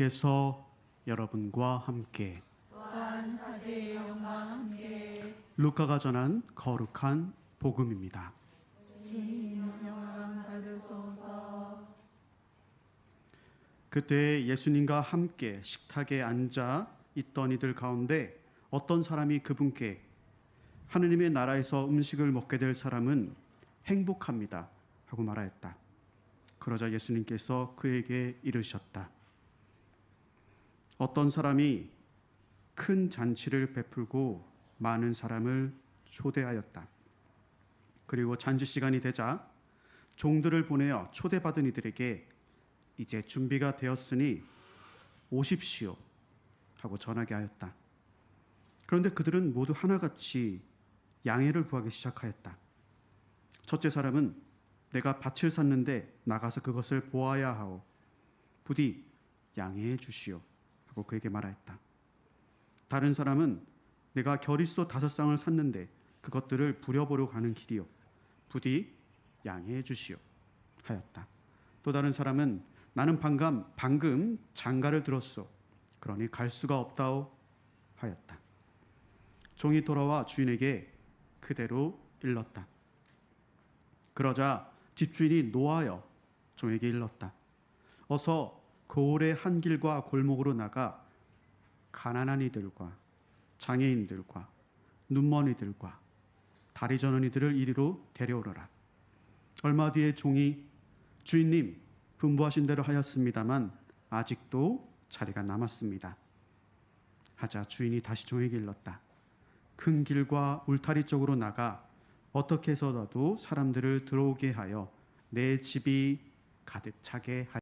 예수님께서 여러분과 함께 또한 사제의 영광 함께 루카가 전한 거룩한 복음입니다. 그때 예수님과 함께 식탁에 앉아 있던 이들 가운데 어떤 사람이 그분께 하느님의 나라에서 음식을 먹게 될 사람은 행복합니다 하고 말하였다. 그러자 예수님께서 그에게 이르셨다. 어떤 사람이 큰 잔치를 베풀고 많은 사람을 초대하였다. 그리고 잔치 시간이 되자 종들을 보내어 초대받은 이들에게 이제 준비가 되었으니 오십시오 하고 전하게 하였다. 그런데 그들은 모두 하나같이 양해를 구하기 시작하였다. 첫째 사람은 내가 밭을 샀는데 나가서 그것을 보아야 하오. 부디 양해해 주시오 하고 그에게 말하였다. 다른 사람은 내가 결의소 다섯 쌍을 샀는데 그것들을 부려보러 가는 길이요. 부디 양해해 주시오 하였다. 또 다른 사람은 나는 방금 방금 장가를 들었소. 그러니 갈 수가 없다오 하였다. 종이 돌아와 주인에게 그대로 일렀다. 그러자 집주인이 노하여 종에게 일렀다. 어서 고을의 한 길과 골목으로 나가 가난한 이들과 장애인들과 눈먼 이들과 다리 저는 이들을 이리로 데려오너라. 얼마 뒤에 종이 주인님 분부하신 대로 하였습니다만 아직도 자리가 남았습니다. 하자 주인이 다시 종에게 일렀다. 큰 길과 울타리 쪽으로 나가 어떻게 해서라도 사람들을 들어오게 하여 내 집이 가득 차게 하여